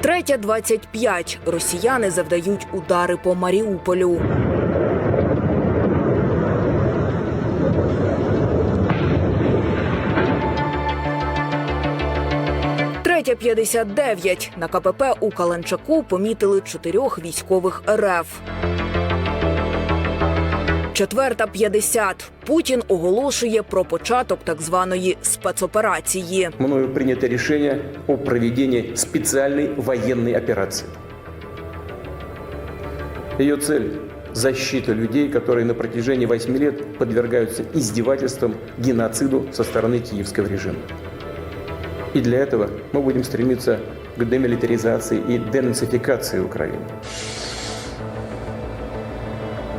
Третя 25. Росіяни завдають удари по Маріуполю. Третя 59. На КПП у Каланчаку помітили чотирьох військових РФ. Четверта 50. Путін оголошує про початок так званої спецоперації. мною принято решение о проведении специальной военной операции. Ее цель – защита людей, которые на протяжении 8 лет подвергаются издевательствам, геноциду со стороны киевского режима. И для этого мы будем стремиться к демилитаризации и денацификации Украины.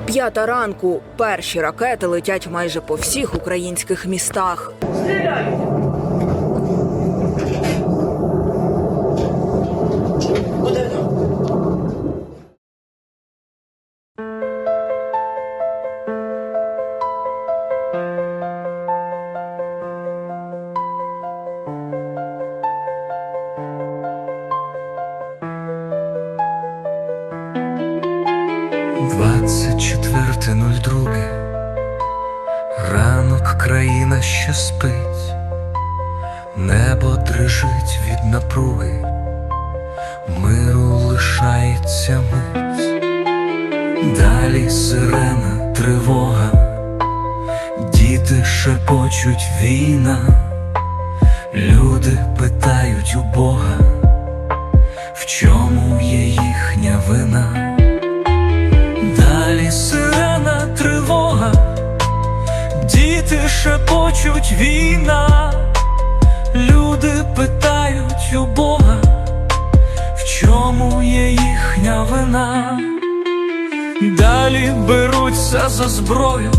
П'ята ранку. Перші ракети летять майже по всіх українських містах. Двадцять нуль друге. Ранок країна ще спить, небо дрижить від напруги, миру лишається мить, далі сирена, тривога, діти шепочуть війна, люди питають у Бога, в чому є їхня вина. Діти шепочуть війна, люди питають у Бога, в чому є їхня вина. Далі беруться за зброю,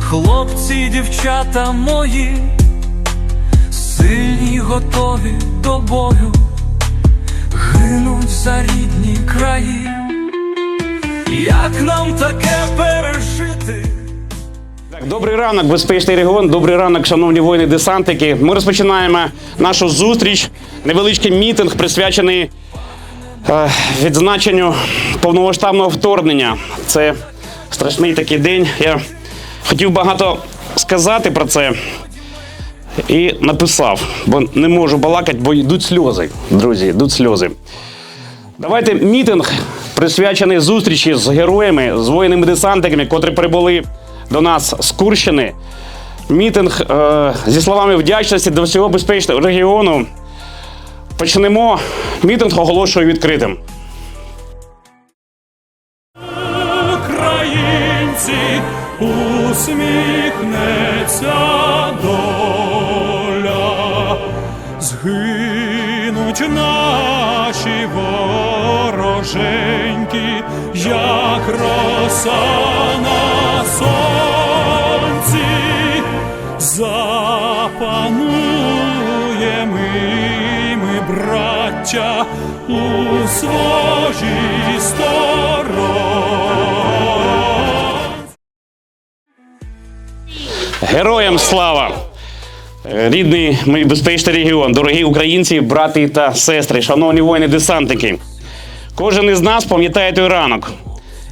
хлопці, й дівчата мої, сильні, готові до бою, гинуть за рідні краї. Як нам таке Добрий ранок, безпечний регіон. Добрий ранок, шановні воїни-десантики. Ми розпочинаємо нашу зустріч. Невеличкий мітинг, присвячений е, відзначенню повномасштабного вторгнення. Це страшний такий день. Я хотів багато сказати про це і написав, бо не можу балакати, бо йдуть сльози. Друзі, йдуть сльози. Давайте мітинг присвячений зустрічі з героями, з воїнами десантиками, котрі прибули до нас з Курщини. Мітинг е, зі словами вдячності до всього безпечного регіону. Почнемо. Мітинг оголошую відкритим. Українці усміхнеться доля, згинуть наші вороженьки, як роса браття, у своїй стороні. Героям слава! Рідний мій безпечний регіон, дорогі українці, брати та сестри, шановні воїни-десантики. Кожен із нас пам'ятає той ранок.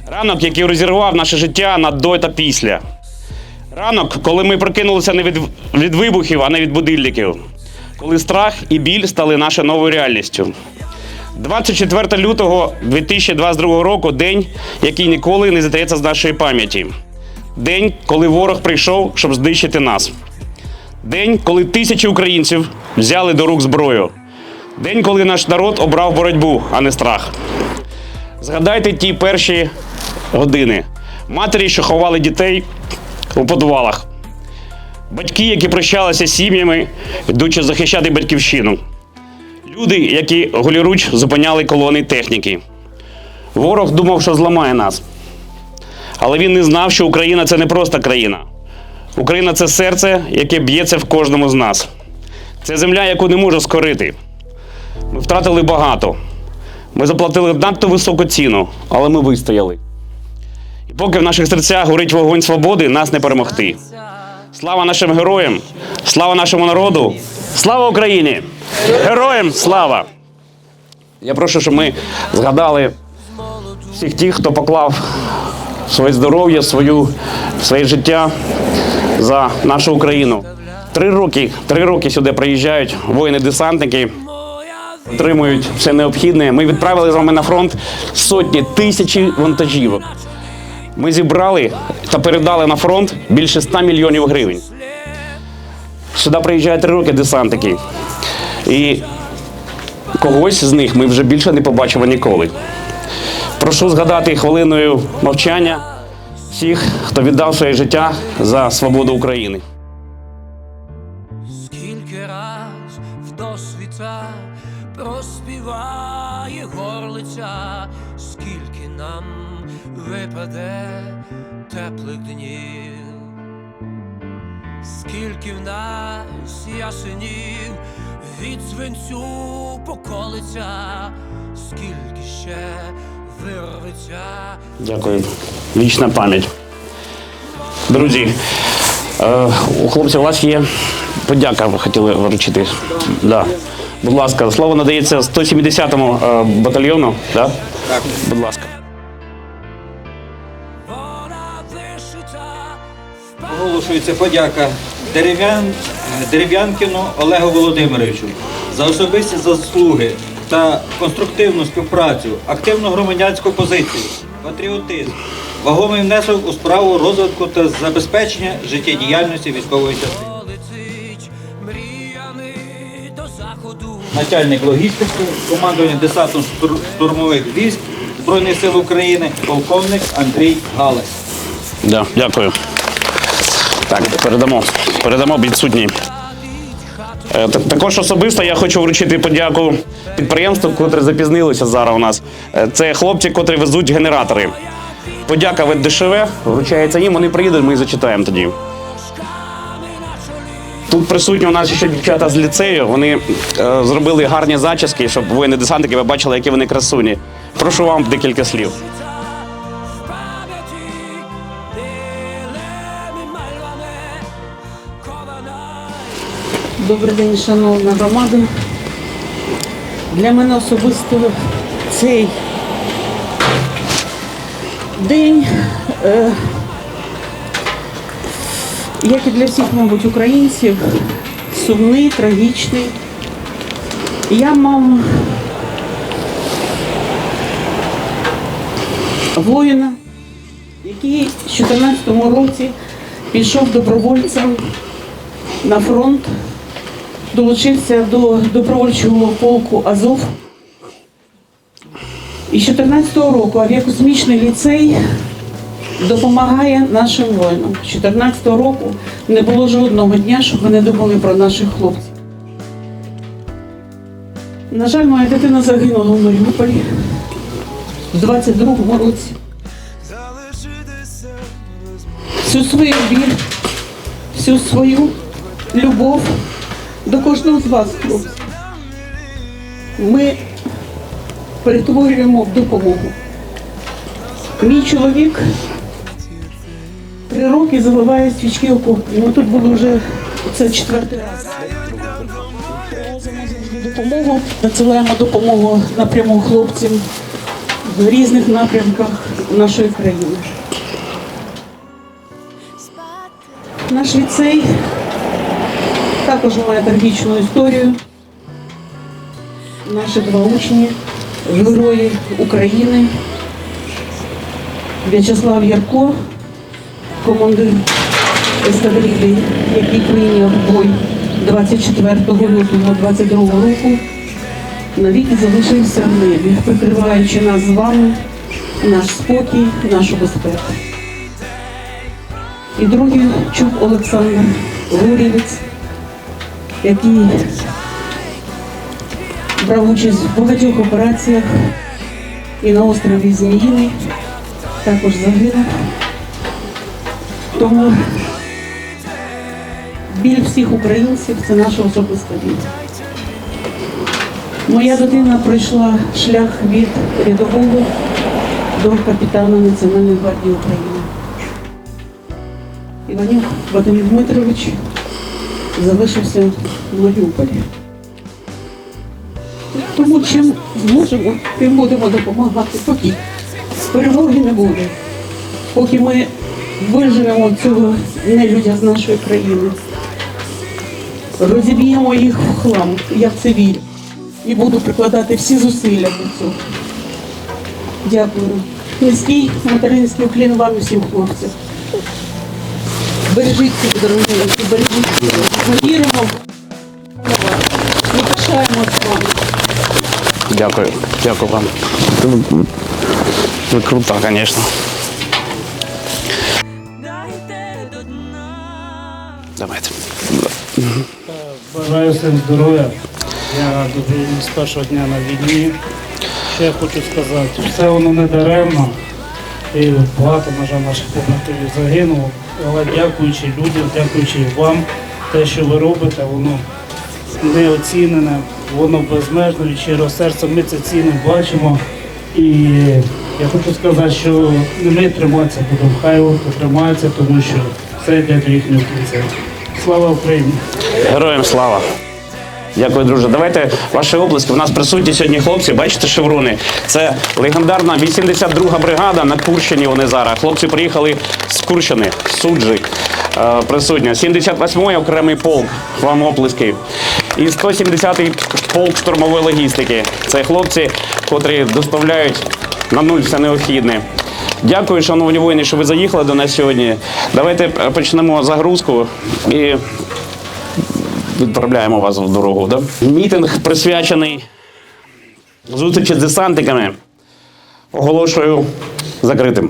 Ранок, який розірвав наше життя на до та після. Ранок, коли ми прокинулися не від, від вибухів, а не від будильників. Коли страх і біль стали нашою новою реальністю. 24 лютого 2022 року день, який ніколи не зітреться з нашої пам'яті. День, коли ворог прийшов, щоб знищити нас. День, коли тисячі українців взяли до рук зброю. День, коли наш народ обрав боротьбу, а не страх. Згадайте ті перші години. Матері, що ховали дітей у подвалах. Батьки, які прощалися з сім'ями, йдучи захищати батьківщину. Люди, які голіруч зупиняли колони техніки. Ворог думав, що зламає нас. Але він не знав, що Україна це не просто країна. Україна це серце, яке б'ється в кожному з нас. Це земля, яку не може скорити. Ми втратили багато. Ми заплатили надто високу ціну, але ми вистояли. І поки в наших серцях горить вогонь свободи, нас не перемогти. Слава нашим героям! Слава нашому народу! Слава Україні! Героям слава! Я прошу, щоб ми згадали всіх тих, хто поклав своє здоров'я, свою, своє життя за нашу Україну. Три роки, три роки сюди приїжджають воїни-десантники, отримують все необхідне. Ми відправили з вами на фронт сотні тисячі вантажівок. Ми зібрали та передали на фронт більше 100 мільйонів гривень. Сюди приїжджають три роки десантики. І когось з них ми вже більше не побачимо ніколи. Прошу згадати хвилиною мовчання всіх, хто віддав своє життя за свободу України. Скільки раз в досвіта проспіває горлиця, скільки нам випаде теплих днів, скільки в нас ясенів від свинцю поколиця, скільки ще вирветься. Дякую. Вічна пам'ять. Друзі, е, у хлопців у вас є подяка, ви хотіли вручити. Да. Будь ласка, слово надається 170-му е, батальйону. Да? Так. Будь ласка. Оголошується подяка Дерев'ян, Дерев'янкіну Олегу Володимировичу за особисті заслуги та конструктивну співпрацю, активну громадянську позицію, патріотизм, вагомий внесок у справу розвитку та забезпечення життєдіяльності військової частини. Начальник логістики, командування десантно-штурмових військ Збройних сил України, полковник Андрій Галас. Да, дякую. Так, передамо. Передамо відсутній. Е, Також особисто я хочу вручити подяку підприємству, котре запізнилося зараз у нас. Е, Це хлопці, котрі везуть генератори. Подяка від ДШВ вручається їм, вони приїдуть, ми зачитаємо тоді. Тут присутні у нас ще дівчата з ліцею. Вони е, зробили гарні зачіски, щоб воїни десантники ви бачили, які вони красуні. Прошу вам декілька слів. Добрий день, шановна громада. Для мене особисто цей день, е, як і для всіх, мабуть, українців, сумний, трагічний. Я мама воїна, який в 2014 році пішов добровольцем на фронт, долучився до добровольчого полку Азов. І з 2014 року авіакосмічний ліцей допомагає нашим воїнам. З 2014 року не було жодного дня, щоб ми не думали про наших хлопців. На жаль, моя дитина загинула в Маріуполі в 22-му році. Всю свою біль, всю свою любов до кожного з вас, хлопці. Ми перетворюємо в допомогу. Мій чоловік три роки заливає свічки окопні. Ми тут були вже це четвертий раз. Допомогу, надсилаємо допомогу напряму хлопцям в різних напрямках нашої країни. Наш ліцей також має трагічну історію. Наші два учні, герої України, В'ячеслав Ярко, командир ескадрилі, який прийняв бой 24 лютого 22 року, навіки залишився в небі, прикриваючи нас з вами, наш спокій, нашу безпеку. І другий чуб Олександр Гурівець, який брав участь в багатьох операціях і на острові Зміїний, також загинув. Тому біль всіх українців це наша особиста біль. Моя дитина пройшла шлях від рядового до капітана Національної гвардії України. Іванюк Вадим Дмитрович залишився в Маріуполі. Тому чим зможемо, тим будемо допомагати. Поки перемоги не буде. Поки ми виживемо цього нелюдя з нашої країни. Розіб'ємо їх в хлам, я в це. І буду прикладати всі зусилля до цього. Дякую. Низький материнський уклін вам усім хлопцям. Бережіть себе, дорогі, бережіть себе. Ми віримо в. Ми пишаємося з вами. Дякую. Дякую вам. Ви крута, звісно. Дайте. Давайте. Бажаю всім здоров'я. Я дуже з першого дня на війні. Я хочу сказати, все воно не даремно. І багато, на жаль, наших побратимів загинуло. Але дякуючи людям, дякуючи вам, те, що ви робите, воно не оцінене, воно безмежно від щирого серця. Ми це цінно бачимо. І я хочу сказати, що не ми триматися будемо, хай от тримається, тому що все йде до їхнього кінця. Слава Україні! Героям слава. Дякую, друже. Давайте ваші оплески. У нас присутні сьогодні хлопці. Бачите шеврони. Це легендарна 82-га бригада на Курщині. Вони зараз. Хлопці приїхали з Курщини, суджі. Е, присутня. 78-й окремий полк. Вам оплески. І 170-й полк штурмової логістики. Це хлопці, котрі доставляють на нуль все необхідне. Дякую, шановні воїни, що ви заїхали до нас сьогодні. Давайте е, почнемо загрузку і відправляємо вас в дорогу. Да? Мітинг присвячений зустрічі з десантниками. Оголошую закритим.